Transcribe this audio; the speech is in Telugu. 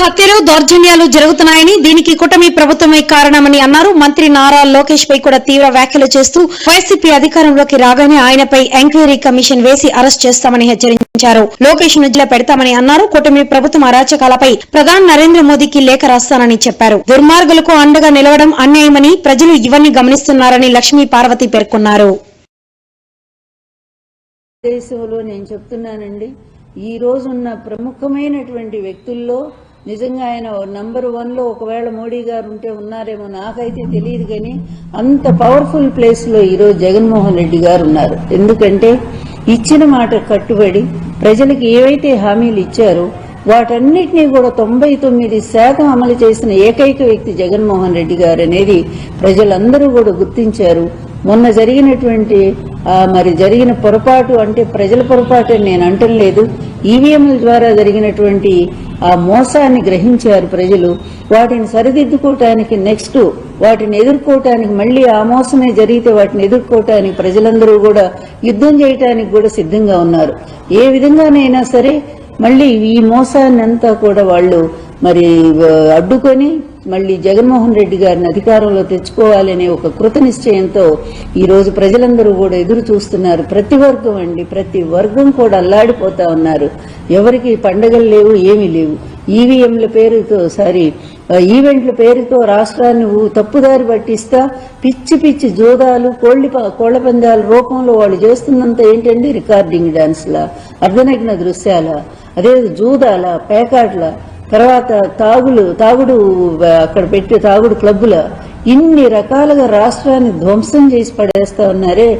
హత్యలు దౌర్జన్యాలు జరుగుతున్నాయని దీనికి కూటమి ప్రభుత్వమే కారణమని అన్నారు. మంత్రి నారా లోకేష్ పై కూడా తీవ్ర వ్యాఖ్యలు చేస్తూ వైసీపీ అధికారంలోకి రాగానే ఆయనపై ఎంక్వైరీ కమిషన్ వేసి అరెస్ట్ చేస్తామని హెచ్చరించారు. లోకేష్ను పెడతామని అన్నారు. కూటమి ప్రభుత్వం అరాచకాలపై ప్రధాని నరేంద్ర మోదీకి లేఖ రాస్తానని చెప్పారు. దుర్మార్గులకు అండగా నిలవడం అన్యాయమని ప్రజలు ఇవన్నీ గమనిస్తున్నారని లక్ష్మీ పార్వతి పేర్కొన్నారు. దేశంలో నేను చెప్తున్నానండి ఈ రోజున్న ప్రముఖమైనటువంటి వ్యక్తుల్లో నిజంగా ఆయన నంబర్ వన్లో ఒకవేళ మోడీ గారు ఉంటే ఉన్నారేమో నాకైతే తెలియదు కానీ అంత పవర్ఫుల్ ప్లేస్లో ఈరోజు జగన్మోహన్ రెడ్డి గారు ఉన్నారు. ఎందుకంటే ఇచ్చిన మాట కట్టుబడి ప్రజలకు ఏవైతే హామీలు ఇచ్చారో వాటన్నిటినీ కూడా తొంభై తొమ్మిది శాతం అమలు చేసిన ఏకైక వ్యక్తి జగన్మోహన్ రెడ్డి గారు అనేది ప్రజలందరూ కూడా గుర్తించారు. మొన్న జరిగినటువంటి మరి జరిగిన పొరపాటు అంటే ప్రజల పొరపాటు అని నేను అంటం లేదు ఈవీఎంల ద్వారా జరిగినటువంటి ఆ మోసాన్ని గ్రహించారు ప్రజలు. వాటిని సరిదిద్దుకోవటానికి నెక్స్ట్ వాటిని ఎదుర్కోవటానికి మళ్ళీ ఆ మోసమే జరిగితే వాటిని ఎదుర్కోవటానికి ప్రజలందరూ కూడా యుద్ధం చేయటానికి కూడా సిద్ధంగా ఉన్నారు. ఏ విధంగానైనా సరే మళ్ళీ ఈ మోసాన్ని అంతా కూడా వాళ్ళు మరి అడ్డుకొని మళ్ళీ జగన్మోహన్ రెడ్డి గారిని అధికారంలో తెచ్చుకోవాలనే ఒక కృత నిశ్చయంతో ఈ రోజు ప్రజలందరూ కూడా ఎదురు చూస్తున్నారు. ప్రతి వర్గం అండి ప్రతి వర్గం కూడా అల్లాడిపోతా ఉన్నారు. ఎవరికి పండగలు లేవు ఏమీ లేవు. ఈవీఎంల పేరుతో సారీ ఈవెంట్ల పేరుతో రాష్ట్రాన్ని తప్పుదారి పట్టిస్తా పిచ్చి పిచ్చి జోదాలు కోళ్ళి ప- కోళ్ళ పందాల రూపంలో వాళ్ళు చేస్తున్నంత ఏంటండి రికార్డింగ్ డాన్స్లా అర్ధనగ్న దృశ్యాల అదే జూదాల పేకాట్ల తర్వాత తాగులు తాగుడు అక్కడ పెట్టి తాగుడు క్లబ్బుల ఇన్ని రకాలుగా రాష్ట్రాన్ని ధ్వంసం చేసి పడేస్తా ఉన్నారే